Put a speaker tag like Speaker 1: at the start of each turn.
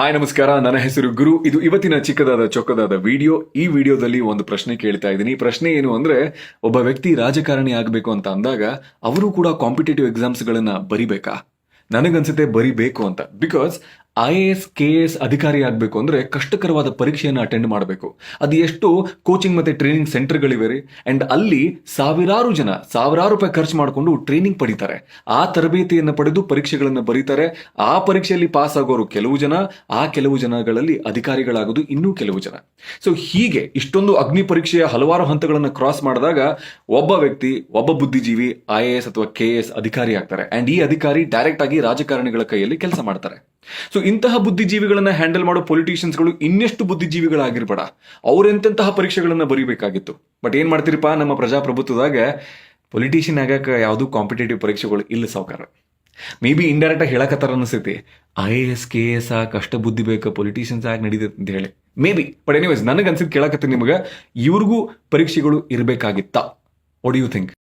Speaker 1: Hi, ನಮಸ್ಕಾರ. ನನ್ನ ಹೆಸರು ಗುರು. ಇದು ಇವತ್ತಿನ ಚಿಕ್ಕದಾದ ಚೊಕ್ಕದಾದ ವಿಡಿಯೋ. ಈ ವಿಡಿಯೋದಲ್ಲಿ ಒಂದು ಪ್ರಶ್ನೆ ಕೇಳ್ತಾ ಇದ್ದೀನಿ. ಪ್ರಶ್ನೆ ಏನು ಅಂದ್ರೆ, ಒಬ್ಬ ವ್ಯಕ್ತಿ ರಾಜಕಾರಣಿ ಆಗಬೇಕು ಅಂತ ಅಂದಾಗ ಅವರು ಕೂಡ ಕಾಂಪಿಟೇಟಿವ್ ಎಕ್ಸಾಮ್ಸ್ ಗಳನ್ನ ಬರಿಬೇಕಾ? ನನಗನ್ಸುತ್ತೆ ಬರಿಬೇಕು ಅಂತ. Because I A S K S ಅಧಿಕಾರಿ ಆಗಬೇಕು ಅಂದ್ರೆ ಕಷ್ಟಕರವಾದ ಪರೀಕ್ಷೆಯನ್ನು ಅಟೆಂಡ್ ಮಾಡಬೇಕು. ಅದು ಎಷ್ಟು ಕೋಚಿಂಗ್ ಮತ್ತೆ ಟ್ರೈನಿಂಗ್ ಸೆಂಟರ್ಗಳಿವೆ ರೀ. ಅಂಡ್ ಅಲ್ಲಿ ಸಾವಿರಾರು ಜನ, ಸಾವಿರಾರು ರೂಪಾಯಿ ಖರ್ಚು ಮಾಡಿಕೊಂಡು ಟ್ರೈನಿಂಗ್ ಪಡಿತಾರೆ. ಆ ತರಬೇತಿಯನ್ನು ಪಡೆದು ಪರೀಕ್ಷೆಗಳನ್ನು ಬರೀತಾರೆ. ಆ ಪರೀಕ್ಷೆಯಲ್ಲಿ ಪಾಸ್ ಆಗೋರು ಕೆಲವು ಜನ, ಆ ಕೆಲವು ಜನಗಳಲ್ಲಿ ಅಧಿಕಾರಿಗಳಾಗೋದು ಇನ್ನೂ ಕೆಲವು ಜನ. ಸೊ ಹೀಗೆ ಇಷ್ಟೊಂದು ಅಗ್ನಿ ಪರೀಕ್ಷೆಯ ಹಲವಾರು ಹಂತಗಳನ್ನು ಕ್ರಾಸ್ ಮಾಡಿದಾಗ ಒಬ್ಬ ವ್ಯಕ್ತಿ, ಒಬ್ಬ ಬುದ್ಧಿಜೀವಿ ಐ ಎ ಎಸ್ ಅಥವಾ ಕೆ ಎಸ್ ಅಧಿಕಾರಿ ಆಗ್ತಾರೆ. ಆ್ಯಂಡ್ ಈ ಅಧಿಕಾರಿ ಡೈರೆಕ್ಟ್ ಆಗಿ ರಾಜಕಾರಣಿಗಳ ಕೈಯಲ್ಲಿ ಕೆಲಸ ಮಾಡ್ತಾರೆ. ಸೊ ಇಂತಹ ಬುದ್ಧಿಜೀವಿಗಳನ್ನ ಹ್ಯಾಂಡಲ್ ಮಾಡೋ ಪೊಲಿಟಿಷಿಯನ್ಸ್ಗಳು ಇನ್ನೆಷ್ಟು ಬುದ್ಧಿಜೀವಿಗಳಾಗಿರ್ಬೇಡ. ಅವ್ರೆಂತೆಂತಹ ಪರೀಕ್ಷೆಗಳನ್ನ ಬರೀಬೇಕಾಗಿತ್ತು. ಬಟ್ ಏನ್ ಮಾಡ್ತೀರಿಪ್ಪ ನಮ್ಮ ಪ್ರಜಾಪ್ರಭುತ್ವದಾಗ ಪೊಲಿಟಿಷಿಯನ್ ಆಗಕ್ಕೆ ಯಾವುದು ಕಾಂಪಿಟೇಟಿವ್ ಪರೀಕ್ಷೆಗಳು ಇಲ್ಲ ಸಾವುಕಾರ. ಮೇ ಬಿ ಇಂಡೈರೆಕ್ಟ್ ಆಗಿ ಹೇಳಕತ್ತಾರ ಅನಿಸ್ತೈತಿ ಐ ಎಸ್ ಕೆ ಎಸ್ ಆ ಕಷ್ಟ ಬುದ್ಧಿ ಬೇಕು ಪೊಲಿಟಿಷಿಯನ್ಸ್ ಆಗಿ ನಡೀತೈತೆ ಅಂತ ಹೇಳಿ. ಮೇ ಬಿ ಬಟ್ ಎನಿವೇಸ್ ನನಗೆ ಅನ್ಸಿದ್ ಕೇಳಕತ್ತೀನಿ ನಿಮಗೆ, ಇವ್ರಿಗೂ ಪರೀಕ್ಷೆಗಳು ಇರಬೇಕಾಗಿತ್ತ. What you think